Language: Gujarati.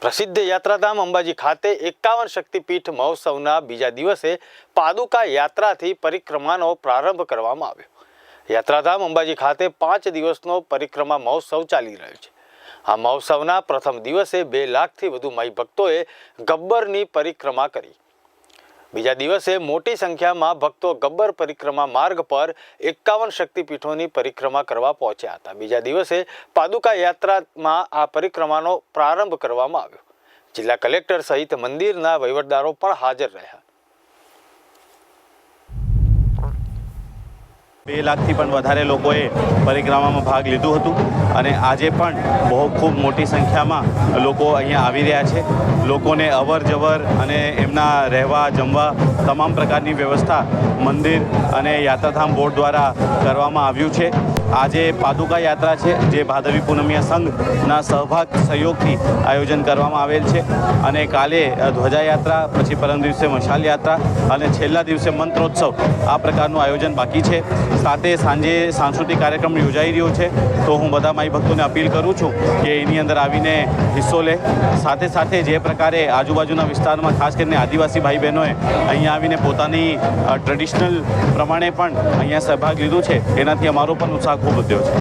પ્રસિદ્ધ યાત્રાધામ અંબાજી ખાતે એકાવન શક્તિપીઠ મહોત્સવના બીજા દિવસે પાદુકા યાત્રાથી પરિક્રમાનો પ્રારંભ કરવામાં આવ્યો. યાત્રાધામ અંબાજી ખાતે પાંચ દિવસનો પરિક્રમા મહોત્સવ ચાલી રહ્યો છે. આ મહોત્સવના પ્રથમ દિવસે બે લાખથી વધુ માઈ ભક્તોએ ગબ્બરની પરિક્રમા કરી. બીજા દિવસે મોટી સંખ્યામાં ભક્તો ગબ્બર પરિક્રમા માર્ગ પર એકાવન શક્તિપીઠોની પરિક્રમા કરવા પહોંચ્યા હતા. બીજા દિવસે પાદુકા યાત્રામાં આ પરિક્રમાનો પ્રારંભ કરવામાં આવ્યો. જિલ્લા કલેક્ટર સહિત મંદિરના વહીવટદારો પણ હાજર રહ્યા. બે લાખથી પણ વધારે લોકોએ પરિક્રમામાં ભાગ લીધું હતું. અને આજે પણ બહુ ખૂબ મોટી સંખ્યામાં લોકો અહીંયા આવી રહ્યા છે. લોકોને અવર જવર અને એમના રહેવા, જમવા તમામ પ્રકારની વ્યવસ્થા મંદિર અને યાત્રાધામ બોર્ડ દ્વારા કરવામાં આવ્યું છે. આજે પાદુકા યાત્રા છે, જે ભાદવી પૂનમિયા સંઘના સહભાગ સહયોગથી આયોજન કરવામાં આવેલ છે. અને કાલે ધ્વજાયાત્રા, પછી પરમ દિવસે મશાલ યાત્રા અને છેલ્લા દિવસે મંત્રોત્સવ આ પ્રકારનું આયોજન બાકી છે. સાથે સાંજે સાંસ્કૃતિક કાર્યક્રમ યોજાઈ રહ્યો છે. તો હું બધા માઈ ભક્તોને અપીલ કરું છું કે એની અંદર આવીને હિસ્સો લે. સાથે સાથે જે પ્રકારે આજુબાજુના વિસ્તારમાં ખાસ કરીને આદિવાસી ભાઈ બહેનોએ અહીંયા આવીને પોતાની ટ્રેડિશનલ પ્રમાણે પણ અહીંયા સહભાગ લીધું છે. એનાથી અમારો પણ ઉત્સાહ ખૂબ વધ્યો છે.